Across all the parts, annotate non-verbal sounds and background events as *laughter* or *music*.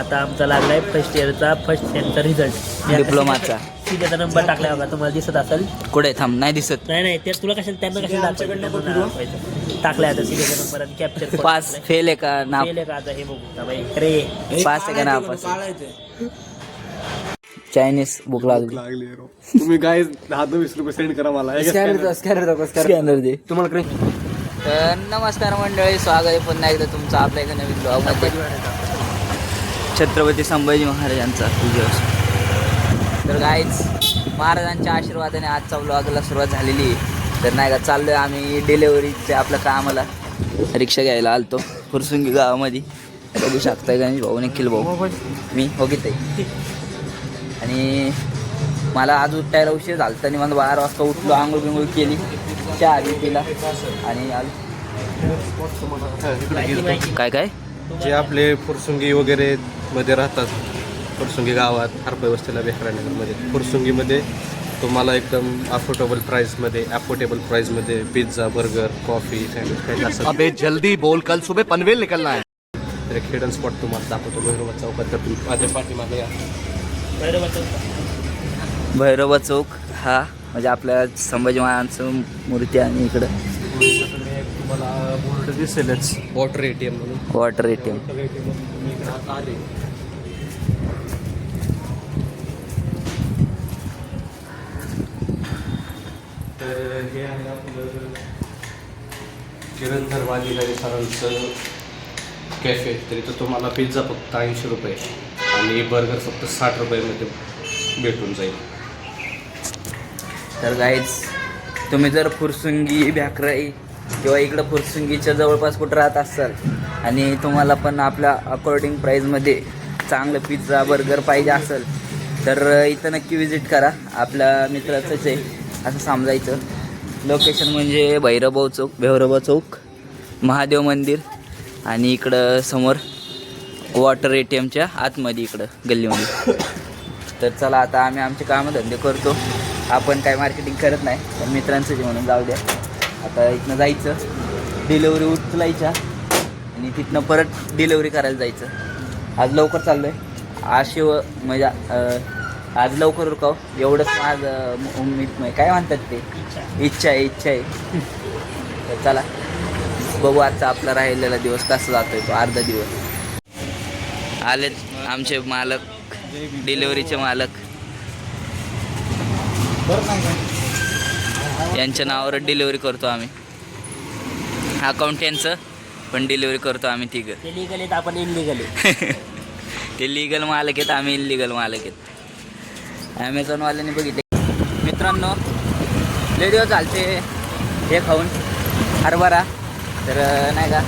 आता आमचा लागलाय फर्स्ट इयरचा फर्स्ट सेमचा रिझल्ट डिप्लोमाचा. सीटेचा नंबर टाकला बघा तुम्हाला दिसत असेल. कुठे थांब नाही दिसत. नाही नाही ते तुला कशाला त्यांना कशाला दाखवायचं? टाकलाय आता सीटेचा नंबर आणि कॅप्चर पास फेल आहे का? ना केले का आता हे बघू. का बाई रे. पास आहे का ना पास चायनीज बुक लागली. तुम्ही काय दहा दहा वीस रुपये सेंड करा मला. स्कॅनर दे. तुम्हाला तर नमस्कार मंडळी स्वागत आहे पुन्हा एकदा तुमचं आपल्या एका नवीन ब्लॉगमध्ये छत्रपती संभाजी महाराजांचा दिवस. तर गाईच महाराजांच्या आशीर्वादाने आजचा ब्लॉगला सुरुवात झालेली आहे. तर नाही का चाललोय आम्ही डिलेवरीचे आपलं कामाला. रिक्षा घ्यायला आलतो फुरसुंगी गावामध्ये. बघू शकताय गणेश भाऊ निखिल भाऊ. मी हो ताई. आणि मला आज उठायला उशीर झाला आणि मला बारा वाजता उठलो आंघोळ बिंघोळ केली चहा बी पिला आणि आलो. काय काय? जे आपले फुरसुंगी वगैरे मध्ये राहतात. फुरसुंगी गावात हरपय वस्तीला बेकरानगरमध्ये फुरसुंगीमध्ये तुम्हाला एकदम अफोर्डेबल प्राईसमध्ये अफोर्डेबल प्राईसमध्ये पिझ्झा बर्गर कॉफी सँडविच काही असं अबे जल्दी बोल कल सुबह पनवेल निकलना है. तर एक हिडन स्पॉट तुम्हाला दाखवतो. भैरवा चौकात तर तुम्ही माझ्या पाठीमागे या. भैरवा चौक. हा म्हणजे आपल्या संभाजी महाराजांचं मूर्ती आणि इकडं. तुम्हाला बोर्ड दिसेलच. वॉटर ए टी एम म्हणून. वॉटर ए टी आता आले. हे आहे आपलं किरण धर्माजी सरांचं कॅफे तर तुम्हाला पिझ्झा फक्त ऐंशी रुपये आणि बर्गर फक्त साठ रुपयामध्ये भेटून जाईल. तर गाईज तुम्ही जर फुरसुंगी भ्याकराई किंवा इकडं फुरसुंगीच्या जवळपास कुठं राहत असाल आणि तुम्हाला पण आपल्या अकॉर्डिंग प्राईजमध्ये चांगलं पिझ्झा बर्गर पाहिजे असेल तर इथं नक्की विजिट करा. आपल्या मित्राचंच आहे असं समजायचं. लोकेशन म्हणजे भैरवभाऊ चौक भैरवभाऊ चौक महादेव मंदिर आणि इकडं समोर वॉटर ए टी एमच्या आतमध्ये इकडं गल्लीमध्ये. तर चला आता आम्ही आमचे कामधंदे करतो. आपण काय मार्केटिंग करत नाही पण मित्रांचं जे म्हणून जाऊ द्या. आता इथनं जायचं डिलेवरी उचलायच्या आणि तिथनं परत डिलेवरी करायला जायचं. आज लवकर चाललो आहे आशिव म्हणजे आज लवकर रुकाव एवढंच उम्मीद नाही काय म्हणतात ते? इच्छा आहे इच्छा आहे. तर चला बघू आजचा आपला राहिलेला दिवस कसा जातोय तो अर्धा दिवस. आलेत आमचे मालक डिलेवरीचे मालक. यांच्या नावावर डिलेवरी करतो आम्ही. अकाउंट यांचं पण डिलेवरी करतो आम्ही तिघं. ते लिगल आहेत आपण इलिगल आहे *laughs* ते लिगल मालक आहेत आम्ही इलिगल मालक आहेत. ॲमेझॉनवाल्याने बघितले. मित्रांनो लय दिवस चालते हे खाऊन. हरभरा. तर नाही का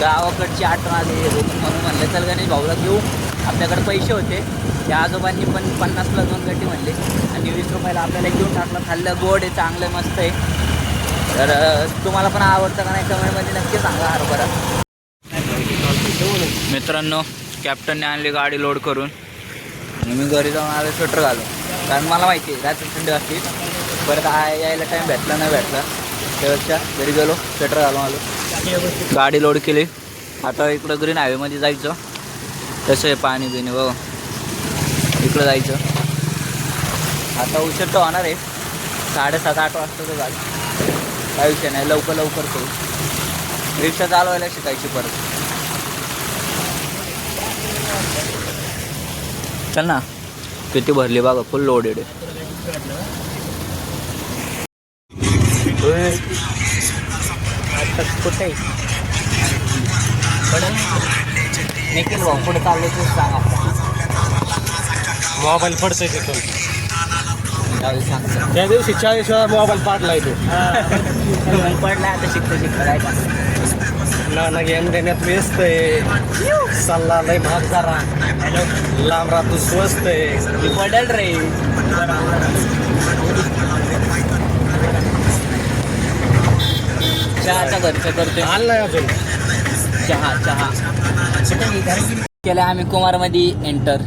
गावाकडची आठवण आली म्हणून म्हणलं चल गणेश भाऊला घेऊ. आपल्याकडे पैसे होते. त्या आजोबांनी पण पन्नासला दोन गड्डी म्हणले. आणि वीस रुपयाला आपल्याला घेऊन टाकलं. खाल्लं गोड आहे चांगलं मस्त आहे. तर तुम्हाला पण आवडतं का नाही कमेंटमध्ये नक्की सांगा हरभरा. मित्रांनो कॅप्टनने आणली गाडी लोड करून. आणि मी घरी जाऊन आलो स्वेटर घालो कारण मला माहिती आहे रात्री थंडी असते. परत आय यायला टाईम भेटला नाही भेटला. त्यापेक्षा घरी गेलो स्वेटर घालून आलो. गाडी लोड केली. आता इकडं ग्रीन हायवेमध्ये जायचं. तसं आहे पाणी बिणी बघ इकडं जायचं. आता उशीर तर होणार आहे. साडेसात आठ वाजता तर झालं. काय विषय नाही लवकर लवकर करू. रिक्षा चालवायला शिकायची परत. चल ना. किती भरली बघा फुल लोडेड कुठे? निखिल भाऊ पुढे चालले तू सांगा. मोबाईल पडतोय तिथून त्या दिवशी चाळीस वेळा मोबाईल पाडलाय तो. पडला आता शिकतो शिकतो काय का नाना घेऊन देण्यात व्यस्त आहे. सल्ला लय भाग जरा लांब राहतो स्वस्त आहे. रे. चहाचा घरचं करतोय. अजून चहा चहा. केलं आम्ही कुमारमध्ये एंटर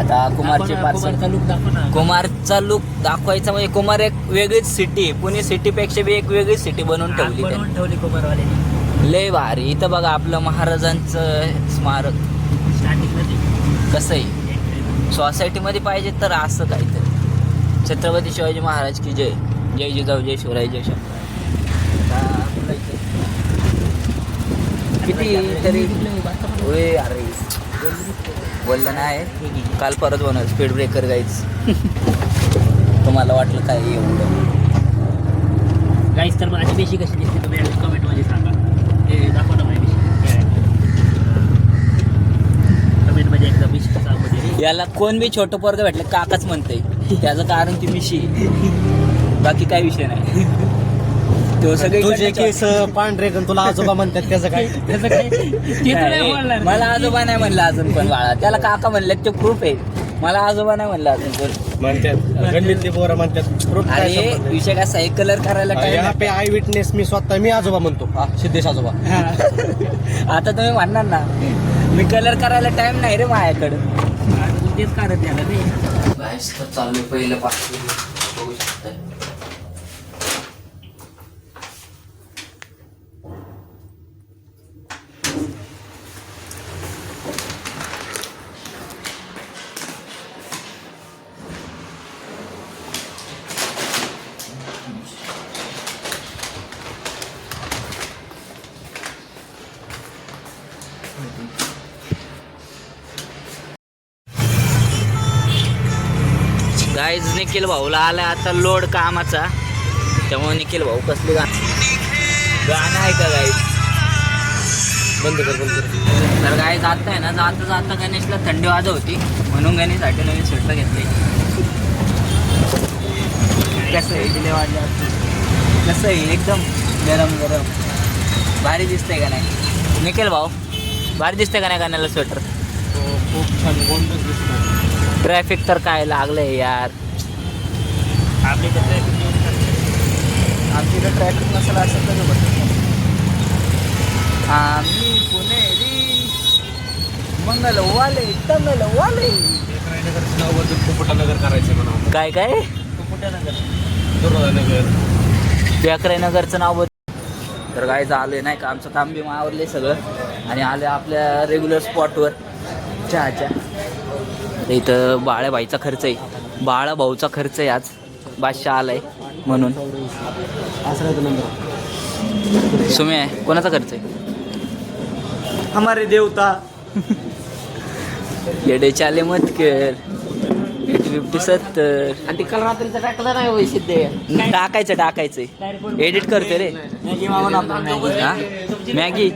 आता कुमारचे पार्सल कुमारचा लुक दाखव ना. कुमारचा लुक दाखवायचा म्हणजे कुमार एक वेगळीच सिटी पुणे सिटीपेक्षा बी एक वेगळीच सिटी बनवून ठेवली ठेवली कुमारवाल्याने. लय भारी. इथं बघा आपलं महाराजांचं स्मारक. कसं आहे सोसायटीमध्ये पाहिजे तर असं काहीतरी. छत्रपती शिवाजी महाराज की जय. जय जिजाऊ जय शिवराय जय शंकर. किती तरी होय अरे. बोललं नाही. काल परत बनव स्पीड ब्रेकर गाईच तुम्हाला वाटलं काय एवढं? गाईच तर माझी बेशी कशी दिसते तुम्ही कमेंटमध्ये सांगा हे दाखवा ना माझी बेशी कमेंटमध्ये एकदा बेशी सांगा याला कोण बी छोटं पोरग भेटलं काकाच म्हणते त्याचं कारण ती मिशी बाकी काय विषय नाही. तो सगळे तुझे केस पांढरे पण तुला आजोबा म्हणतात त्याचं काय? *laughs* त्याचं काय? ते तर नाही बोलणार. मला आजोबा नाही म्हणलं अजून पण बाळा. त्याला काका म्हणलं ते प्रूफ आहे. मला आजोबा नाही म्हणलं अजून पण. म्हणतात. गणितली पोरं म्हणतात काय अरे संबंध? विषय कसा आहे? कलर करायला यहाँ काय पे आय विटनेस मी स्वतः मी आजोबा म्हणतो. हा सिद्धेश आजोबा. *laughs* आता तुम्ही म्हणणार ना. मी कलर करायला टाइम नाही रे माझ्याकडं. तेच कारण त्याला रे गाईस तर चालू पहिलं पासून बघू you. गाईज निखिल भाऊला आला आता लोड कामाचा. त्यामुळे निखिल भाऊ कसले गाणं गाणं आहे का गाईज बंद कर बंद कर. तर गाईज आता आहे ना जाता जाता गणेशला थंडी वाजव होती म्हणून गणेशसाठी नवीन स्वेटर घेतले. कसं आहे? दिले वाजल्या कसं आहे? एकदम गरम गरम. भारी दिसतंय का नाही? निखिल भाऊ भारी दिसतंय का नाही गाण्याला स्वेटर खूप छान गोंडच दिसतो ट्रॅफिक तर काय लागलंय यार. आपले तर करतात. आमच्या इकडे ट्रॅफिक नसेल असं तर बघ आम्ही पुणेरी मंगलवाले तंगलवाले नगरचं नाव बदलून पोपटा नगर करायचं म्हणा काय काय? दुर्गा नगर व्याकरे नगरचं नाव तर काय आलोय नाही का? आमचं काम बी आवरले सगळं. आणि आले आपल्या रेग्युलर स्पॉटवर चहाच्या तर इथं बाळ्याबाईचा खर्च आहे. बाळा भाऊचा खर्च आहे आज. बादशाह आलाय म्हणून. सुमे आहे कोणाचा खर्च आहे? हमारे देवता. येडे चाले मत कर फिफ्टी सत्तर. आणि काल रात्रीचा टाकला नाही वैशिष्ट्य टाकायचं टाकायचं. एडिट करते रे. हा? मॅगी?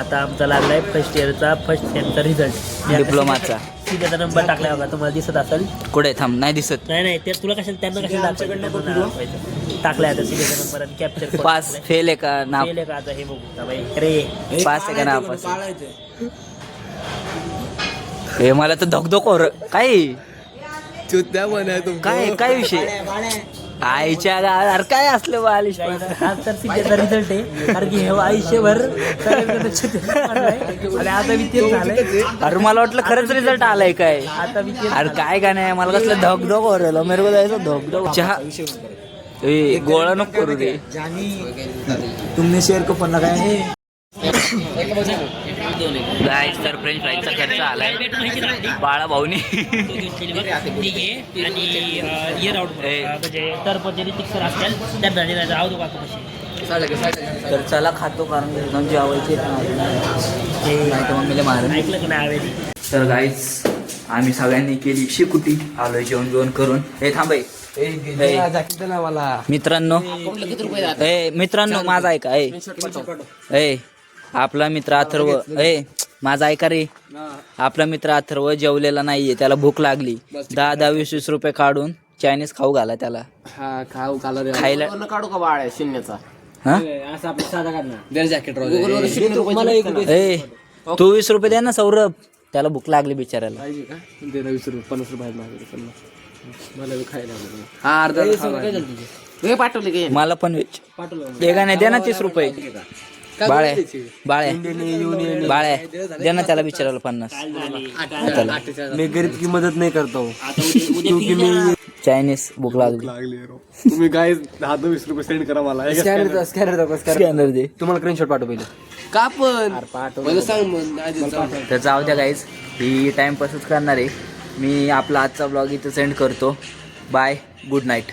आता आमचा लागलाय फर्स्ट इयरचा फर्स्ट सेमचा रिझल्ट डिप्लोमाचा. सीटेचा नंबर टाकला बघा तुम्हाला दिसत असेल? कुठे? थांब नाही दिसत. नाही नाही ते तुला कशाला त्यांना कशाला दाखवायचं? टाकलाय आता सीटेचा नंबर आणि कॅप्चर पास फेल आहे का? नाव? केले का आता? हे बघू. आता बाई अरे पास आहे का नाव? पास हे मला तर धकधक हो काय? काय काय विषय? आईच्या गावात अरे काय असलं बालिश हा तर सीटेचा रिझल्ट आहे. कारण की हे आयुष्यभर. आणि आता झालंय. अरे मला वाटलं खरंच रिझल्ट आलाय काय? आता तेच अरे काय का नाही मला कसलं धकधक हो राहिलं. मेरे को जायचं धकधक चहा. ए गोळा नको करू रे. तुमने शेअर को पण लगाया गाईस तर फ्रेंच फ्राईजचा खर्च आलाय. बाळा भाऊनी आणि इयर आउट ए. म्हणजे तर चला खातो कारण जेवायचे नाही तर मम्मीला मार ऐकलं का नाही आवेदी? तर गाईज आम्ही सगळ्यांनी केली शिकुटी. आलोय जेवण जेवण करून. हे थांबाय मला मित्रांनो. ए मित्रांनो माझा ऐका. ए. ए. आपला मित्र अथर्व ए माझा ऐका रे. आपला मित्र अथर्व जेवलेला नाहीये त्याला भूक लागली. दहा दहा वीस वीस रुपये काढून चायनीज खाऊ घाला त्याला. हा खाऊ रे. खायला काढू का बाळ शून्याचा हा? असं आपलं साधा काढणार जॅकेट मला एक ए तू वीस रुपये दे ना सौरभ. त्याला भूक लागली बिचारायला वीस रुपये पन्नास रुपये मला खायला आवडलं. हा अर्धा पाठवले की. मला पण वेच एका नाही दे ना तीस रुपये. बाळे बाळे. बाळे दे ना त्याला विचारायला पन्नास. मी गरीब की मदत नाही करतो. चायनीज भूक लागली. तुम्ही काय दहा वीस रुपये सेंड करा मला. स्कॅनर स्कॅनर स्कॅनर दे तुम्हाला स्क्रीनशॉट पाठव पहिले. का पण? पाठव. मला सांग मग आधी जाऊ. तर जाऊ द्या गाईज ही टाईमपासच करणार आहे. मी आपला आजचा ब्लॉग इथं सेंड करतो. Bye good night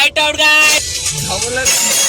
light out guys